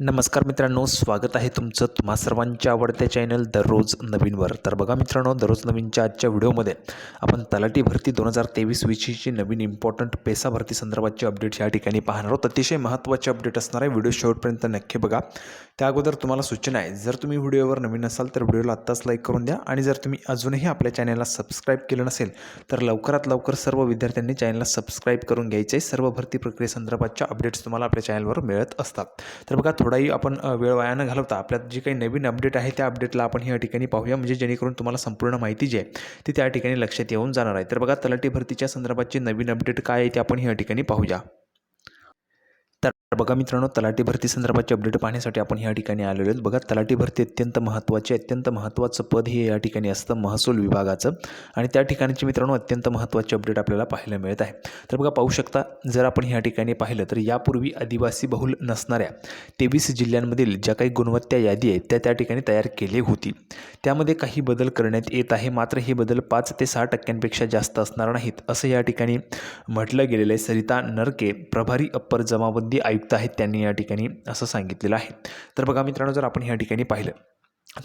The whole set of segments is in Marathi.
नमस्कार मित्रांनो स्वागत आहे तुमचं तुम्हा सर्वांच्या आवडत्या चॅनल दररोज नवीनवर. तर बघा मित्रांनो दररोज नवीनच्या आजच्या व्हिडिओमध्ये आपण तलाठी भरती दोन हजार तेवीस विषयीची नवीन इम्पॉर्टंट पेसा भरती संदर्भातची अपडेट्स या ठिकाणी पाहणार आहोत. अतिशय महत्त्वाचे अपडेट असणार आहे. व्हिडिओ शेवटपर्यंत नक्की बघा. त्या अगोदर तुम्हाला सूचना आहे जर तुम्ही व्हिडिओवर नवीन असाल तर व्हिडिओला आत्ताच लाईक करून द्या आणि जर तुम्ही अजूनही आपल्या चॅनलला सबस्क्राईब केलं नसेल तर लवकरात लवकर सर्व विद्यार्थ्यांनी चॅनलला सबस्क्राईब करून घ्यायचे. सर्व भरती प्रक्रियेसंदर्भातच्या अपडेट्स तुम्हाला आपल्या चॅनलवर मिळत असतात. तर बघा थोडाही आपण वेळ वाया न घालवता आपल्यात जी काही नवीन अपडेट आहे त्या अपडेटला आपण या ठिकाणी पाहूया. म्हणजे जेणेकरून तुम्हाला संपूर्ण माहिती जी आहे ती त्या ठिकाणी लक्षात येऊन जाणार आहे. तर बघा तलाठी भरतीच्या संदर्भातची नवीन अपडेट काय आहे ते आपण या ठिकाणी पाहूया. तर बघा मित्रांनो तलाठी भरती संदर्भाचे अपडेट पाहण्यासाठी आपण या ठिकाणी आलेलो आहोत. बघा तलाठी भरती अत्यंत महत्त्वाचे अत्यंत महत्त्वाचं पद हे या ठिकाणी असतं महसूल विभागाचं. आणि त्या ठिकाणचे मित्रांनो अत्यंत महत्त्वाचे अपडेट आपल्याला पाहायला मिळत आहे. तर बघा पाहू शकता जर आपण या ठिकाणी पाहिलं तर यापूर्वी आदिवासी बहुल नसणाऱ्या तेवीस जिल्ह्यांमधील ज्या काही गुणवत्ता यादी आहेत त्या त्या ठिकाणी तयार केली होती. त्यामध्ये काही बदल करण्यात येत आहे. मात्र हे बदल पाच ते सहा टक्क्यांपेक्षा जास्त असणार नाहीत असं या ठिकाणी म्हटलं गेलेलं आहे. सरिता नरके प्रभारी अप्पर जमाबंदी आयुक्त आहेत त्यांनी या ठिकाणी असं सांगितलेलं आहे. तर बघा मित्रांनो जर आपण या ठिकाणी पाहिलं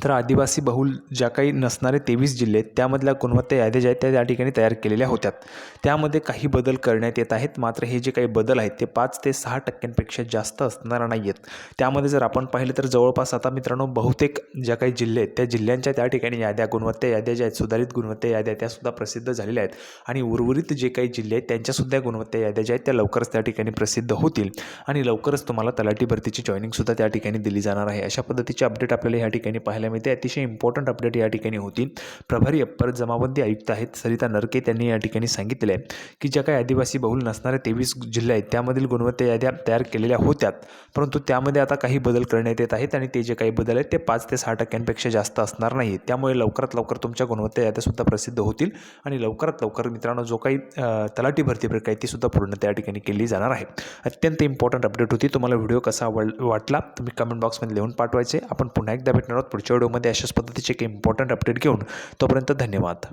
तर आदिवासी बहुल ज्या काही नसणारे तेवीस जिल्हे आहेत त्यामधल्या गुणवत्ता याद्या ज्या आहेत त्या त्या ठिकाणी तयार केलेल्या होत्या त्यामध्ये काही बदल करण्यात येत आहेत मात्र हे जे काही बदल आहेत ते पाच ते सहा टक्क्यांपेक्षा जास्त असणार नाही आहेत त्यामध्ये जर आपण पाहिलं तर जवळपास आता मित्रांनो बहुतेक ज्या काही जिल्हे आहेत त्या जिल्ह्यांच्या त्या ठिकाणी याद्या गुणवत्ता याद्या ज्या आहेत सुधारित गुणवत्ता याद्या त्यासुद्धा प्रसिद्ध झालेल्या आहेत. आणि उर्वरित जे काही जिल्हे आहेत त्यांच्यासुद्धा गुणवत्ता याद्या ज्या आहेत त्या लवकरच त्या ठिकाणी प्रसिद्ध होतील. आणि लवकरच तुम्हाला तलाठी भरतीची जॉईनिंगसुद्धा त्या ठिकाणी दिली जाणार आहे. अशा पद्धतीचे अपडेट आपल्याला या ठिकाणी पाहायला मिळते. अतिशय इम्पॉर्टंट अपडेट या ठिकाणी होती. प्रभारी अप्पर जमाबंदी आयुक्त आहेत. सरिता नरके त्यांनी या ठिकाणी सांगितले आहे की ज्या काही आदिवासी बहुल नसणारे तेवीस जिल्हे आहेत त्यामधील गुणवत्ता याद्या तयार केलेल्या होत्या परंतु त्यामध्ये आता काही बदल करण्यात येत आहेत आणि ते जे काही बदल आहेत ते पाच ते सहा टक्क्यांपेक्षा जास्त असणार नाही त्यामुळे लवकरात लवकर तुमच्या गुणवत्ता याद्यासुद्धा प्रसिद्ध होतील आणि लवकरात लवकर मित्रांनो जो काही तलाठी भरती प्रक्रिया आहे तीसुद्धा पूर्ण त्या ठिकाणी केली जाणार आहे. अत्यंत इम्पॉर्टंट अपडेट होती. तुम्हाला व्हिडिओ कसा आवड वाटला तुम्ही कमेंट बॉक्समध्ये लिहून पाठवायचे. आपण पुन्हा एकदा भेटणार आहोत. पुढच्या व्हिडिओमध्ये अशाच पद्धतीचे एक इम्पॉर्टंट अपडेट घेऊन तोपर्यंत धन्यवाद.